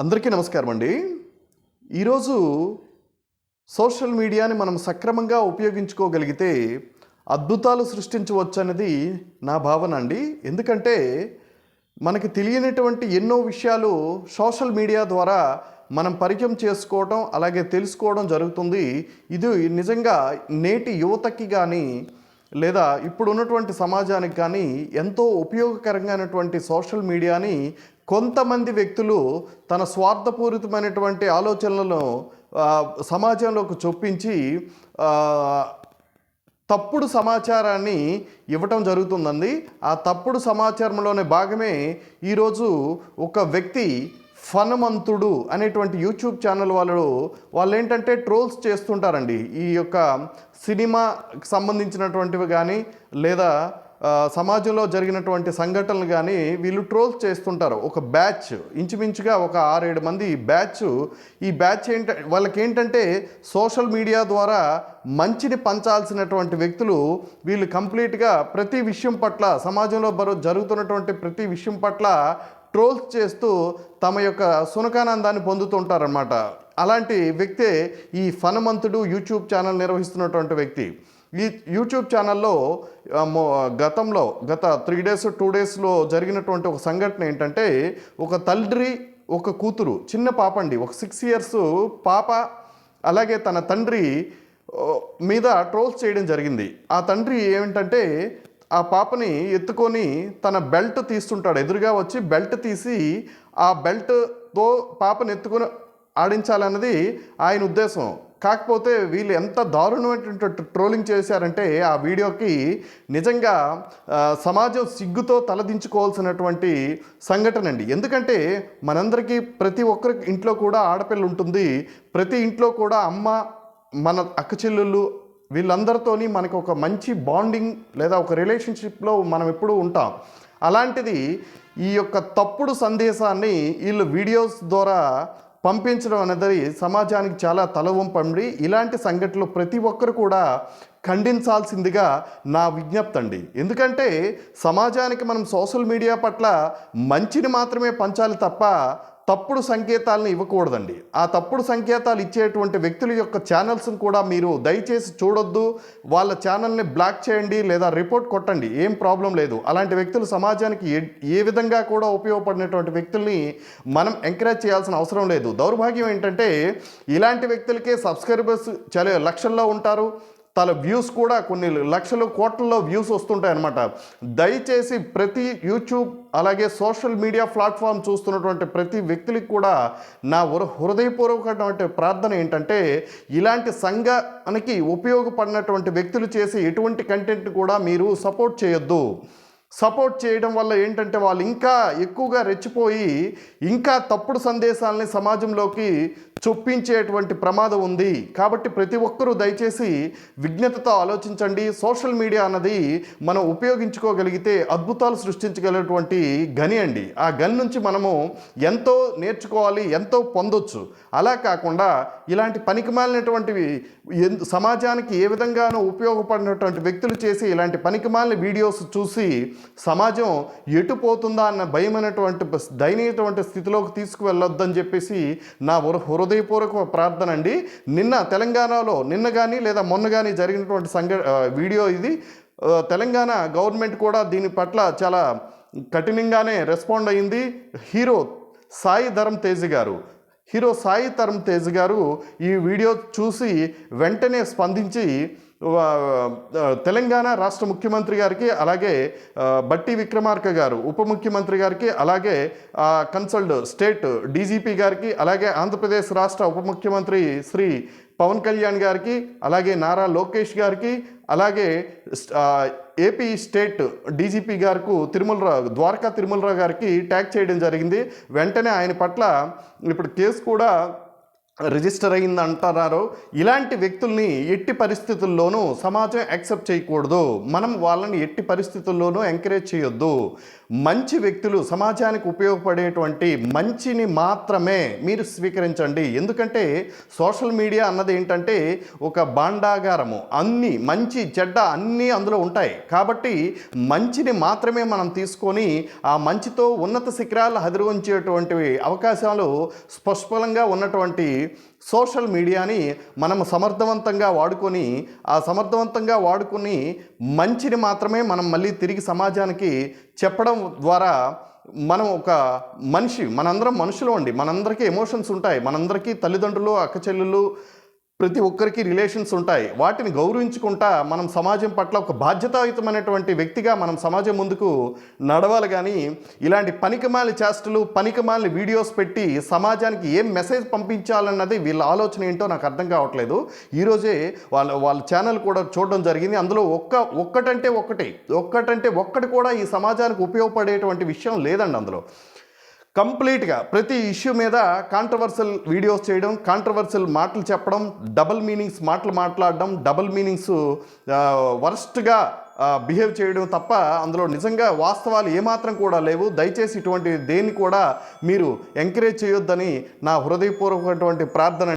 అందరికీ నమస్కారం అండి. ఈరోజు సోషల్ మీడియాని మనం సక్రమంగా ఉపయోగించుకోగలిగితే అద్భుతాలు సృష్టించవచ్చు అనేది నా భావన అండి. ఎందుకంటే మనకి తెలియనటువంటి ఎన్నో విషయాలు సోషల్ మీడియా ద్వారా మనం పరిచయం చేసుకోవడం అలాగే తెలుసుకోవడం జరుగుతుంది. ఇది నిజంగా నేటి యువతకి కానీ లేదా ఇప్పుడు ఉన్నటువంటి సమాజానికి కానీ ఎంతో ఉపయోగకరంగానటువంటి సోషల్ మీడియాని కొంతమంది వ్యక్తులు తన స్వార్థపూరితమైనటువంటి ఆలోచనలను సమాజంలోకి చొప్పించి తప్పుడు సమాచారాన్ని ఇవ్వటం జరుగుతుందండి. ఆ తప్పుడు సమాచారంలోనే భాగమే ఈరోజు ఒక వ్యక్తి ఫనమంతుడు అనేటువంటి యూట్యూబ్ ఛానల్ వాళ్ళు వాళ్ళు ఏంటంటే ట్రోల్స్ చేస్తుంటారండి. ఈ యొక్క సినిమాకి సంబంధించినటువంటివి కానీ లేదా సమాజంలో జరిగినటువంటి సంఘటనలు కానీ వీళ్ళు ట్రోల్స్ చేస్తుంటారు. ఒక బ్యాచ్ ఇంచుమించుగా ఒక ఆరేడు మంది బ్యాచ్ ఈ బ్యాచ్ ఏంట వాళ్ళకి ఏంటంటే సోషల్ మీడియా ద్వారా మంచిని పంచాల్సినటువంటి వ్యక్తులు వీళ్ళు కంప్లీట్గా ప్రతి విషయం పట్ల సమాజంలో బరు జరుగుతున్నటువంటి ప్రతి విషయం పట్ల ట్రోల్స్ చేస్తూ తమ యొక్క సునకానందాన్ని పొందుతుంటారన్నమాట. అలాంటి వ్యక్తే ఈ ఫనమంతుడు యూట్యూబ్ ఛానల్ నిర్వహిస్తున్నటువంటి వ్యక్తి. ఈ యూట్యూబ్ ఛానల్లో గతంలో గత త్రీ డేస్ టూ డేస్లో జరిగినటువంటి ఒక సంఘటన ఏంటంటే ఒక తండ్రి ఒక కూతురు చిన్న పాప అండి ఒక సిక్స్ ఇయర్స్ పాప అలాగే తన తండ్రి మీద ట్రోల్స్ చేయడం జరిగింది. ఆ తండ్రి ఏమిటంటే ఆ పాపని ఎత్తుకొని తన బెల్ట్ తీస్తుంటాడు. ఎదురుగా వచ్చి బెల్ట్ తీసి ఆ బెల్ట్తో పాపని ఎత్తుకొని ఆడించాలన్నది ఆయన ఉద్దేశం. కాకపోతే వీళ్ళు ఎంత దారుణమైనటువంటి ట్రోలింగ్ చేశారంటే ఆ వీడియోకి నిజంగా సమాజం సిగ్గుతో తలదించుకోవాల్సినటువంటి సంఘటన అండి. ఎందుకంటే మనందరికీ ప్రతి ఒక్కరి ఇంట్లో కూడా ఆడపిల్ల ఉంటుంది. ప్రతి ఇంట్లో కూడా అమ్మ మన అక్క చెల్లెళ్ళు వీళ్ళందరితోని మనకు ఒక మంచి బాండింగ్ లేదా ఒక రిలేషన్షిప్లో మనం ఎప్పుడూ ఉంటాం. అలాంటిది ఈ యొక్క తప్పుడు సందేశాన్ని వీళ్ళు వీడియోస్ ద్వారా పంపించడం అనేది సమాజానికి చాలా తలవంపండి. ఇలాంటి సంఘటనలు ప్రతి ఒక్కరు కూడా ఖండించాల్సిందిగా నా విజ్ఞప్తి అండి. ఎందుకంటే సమాజానికి మనం సోషల్ మీడియా పట్ల మంచిని మాత్రమే పంచాలి తప్ప తప్పుడు సంకేతాలను ఇవ్వకూడదండి. ఆ తప్పుడు సంకేతాలు ఇచ్చేటువంటి వ్యక్తుల యొక్క ఛానల్స్ని కూడా మీరు దయచేసి చూడొద్దు. వాళ్ళ ఛానల్ని బ్లాక్ చేయండి లేదా రిపోర్ట్ కొట్టండి. ఏం ప్రాబ్లం లేదు. అలాంటి వ్యక్తులు సమాజానికి ఏ ఏ విధంగా కూడా ఉపయోగపడినటువంటి వ్యక్తుల్ని మనం ఎంకరేజ్ చేయాల్సిన అవసరం లేదు. దౌర్భాగ్యం ఏంటంటే ఇలాంటి వ్యక్తులకే సబ్స్క్రైబర్స్ చాలా లక్షల్లో ఉంటారు. తన వ్యూస్ కూడా కొన్ని లక్షలు కోట్లలో వ్యూస్ వస్తుంటాయి అనమాట దయచేసి ప్రతి యూట్యూబ్ అలాగే సోషల్ మీడియా ప్లాట్ఫామ్ చూస్తున్నటువంటి ప్రతి వ్యక్తులకు కూడా నా హృ హృదయపూర్వకమైనటువంటి ప్రార్థన ఏంటంటే ఇలాంటి సంఘానికి ఉపయోగపడినటువంటి వ్యక్తులు చేసే ఎటువంటి కంటెంట్ కూడా మీరు సపోర్ట్ చేయొద్దు. సపోర్ట్ చేయడం వల్ల ఏంటంటే వాళ్ళు ఇంకా ఎక్కువగా రెచ్చిపోయి ఇంకా తప్పుడు సందేశాలని సమాజంలోకి చొప్పించేటువంటి ప్రమాదం ఉంది. కాబట్టి ప్రతి ఒక్కరూ దయచేసి విజ్ఞతతో ఆలోచించండి. సోషల్ మీడియా అన్నది మనం ఉపయోగించుకోగలిగితే అద్భుతాలు సృష్టించగలిగినటువంటి గని అండి. ఆ గని నుంచి మనము ఎంతో నేర్చుకోవాలి ఎంతో పొందొచ్చు. అలా కాకుండా ఇలాంటి పనికిమాలినటువంటివి ఎన్- సమాజానికి ఏ విధంగానూ ఉపయోగపడినటువంటి వ్యక్తులు చేసి ఇలాంటి పనికిమాలిన వీడియోస్ చూసి సమాజం ఎటు పోతుందా అన్న భయమైనటువంటి దయనీయటువంటి స్థితిలోకి తీసుకువెళ్ళొద్దని చెప్పేసి నా హృదయపూర్వక ప్రార్థన అండి. నిన్న తెలంగాణలో నిన్న కానీ లేదా మొన్న కానీ జరిగినటువంటి సంఘ వీడియో ఇది. తెలంగాణ గవర్నమెంట్ కూడా దీని పట్ల చాలా కఠినంగానే రెస్పాండ్ అయింది. హీరో సాయి ధరమ్ తేజ్ గారు. హీరో సాయి ధరం తేజ్ గారు ఈ వీడియో చూసి వెంటనే స్పందించి తెలంగాణ రాష్ట్ర ముఖ్యమంత్రి గారికి అలాగే బట్టి విక్రమార్క గారు ఉప ముఖ్యమంత్రి గారికి అలాగే కన్సల్డ్ స్టేట్ డీజీపీ గారికి అలాగే ఆంధ్రప్రదేశ్ రాష్ట్ర ఉప ముఖ్యమంత్రి శ్రీ పవన్ కళ్యాణ్ గారికి అలాగే నారా లోకేష్ గారికి అలాగే ఏపీ స్టేట్ డీజీపీ గారికి తిరుమలరావు ద్వారకా తిరుమలరావు గారికి ట్యాగ్ చేయడం జరిగింది. వెంటనే ఆయన పట్ల ఇప్పుడు కేసు కూడా రిజిస్టర్ అయింది అంటున్నారు ఇలాంటి వ్యక్తుల్ని ఎట్టి పరిస్థితుల్లోనూ సమాజం యాక్సెప్ట్ చేయకూడదు. మనం వాళ్ళని ఎట్టి పరిస్థితుల్లోనూ ఎంకరేజ్ చేయొద్దు. మంచి వ్యక్తులు సమాజానికి ఉపయోగపడేటువంటి మంచిని మాత్రమే మీరు స్వీకరించండి. ఎందుకంటే సోషల్ మీడియా అన్నది ఏంటంటే ఒక బాండాగారము అన్ని మంచి చెడ్డ అన్నీ అందులో ఉంటాయి. కాబట్టి మంచిని మాత్రమే మనం తీసుకొని ఆ మంచితో ఉన్నత శిఖరాలు హదిరించేటువంటి అవకాశాలు స్పష్టంగా ఉన్నటువంటి సోషల్ మీడియాని మనం సమర్థవంతంగా వాడుకొని ఆ సమర్థవంతంగా వాడుకొని మంచిని మాత్రమే మనం మళ్ళీ తిరిగి సమాజానికి చెప్పడం ద్వారా మనం ఒక మనిషి మనందరం మనుషులు అండి. మనందరికీ ఎమోషన్స్ ఉంటాయి. మనందరికీ తల్లిదండ్రులు అక్క చెల్లెళ్ళు ప్రతి ఒక్కరికి రిలేషన్స్ ఉంటాయి. వాటిని గౌరవించుకుంటా మనం సమాజం పట్ల ఒక బాధ్యతాయుతమైనటువంటి వ్యక్తిగా మనం సమాజం ముందుకు నడవాలి కానీ ఇలాంటి పనికిమాలి చేష్టలు పనికిమాలి వీడియోస్ పెట్టి సమాజానికి ఏం మెసేజ్ పంపించాలన్నది వీళ్ళ ఆలోచన ఏంటో నాకు అర్థం కావట్లేదు. ఈరోజే వాళ్ళ వాళ్ళ ఛానల్ కూడా చూడడం జరిగింది. అందులో ఒక్క ఒక్కటంటే ఒక్కటి. ఒక్కటంటే ఒక్కటి కూడా ఈ సమాజానికి ఉపయోగపడేటువంటి విషయం లేదండి అందులో. కంప్లీట్గా ప్రతి ఇష్యూ మీద కాంట్రవర్సల్ వీడియోస్ చేయడం కాంట్రవర్సల్ మాటలు చెప్పడం డబల్ మీనింగ్స్ మాటలు మాట్లాడడం డబల్ మీనింగ్స్ వర్స్ట్గా బిహేవ్ చేయడం తప్ప అందులో నిజంగా వాస్తవాలు ఏమాత్రం కూడా లేవు. దయచేసి ఇటువంటి దేన్ని కూడా మీరు ఎంకరేజ్ చేయొద్దని నా హృదయపూర్వకమైనటువంటి ప్రార్థన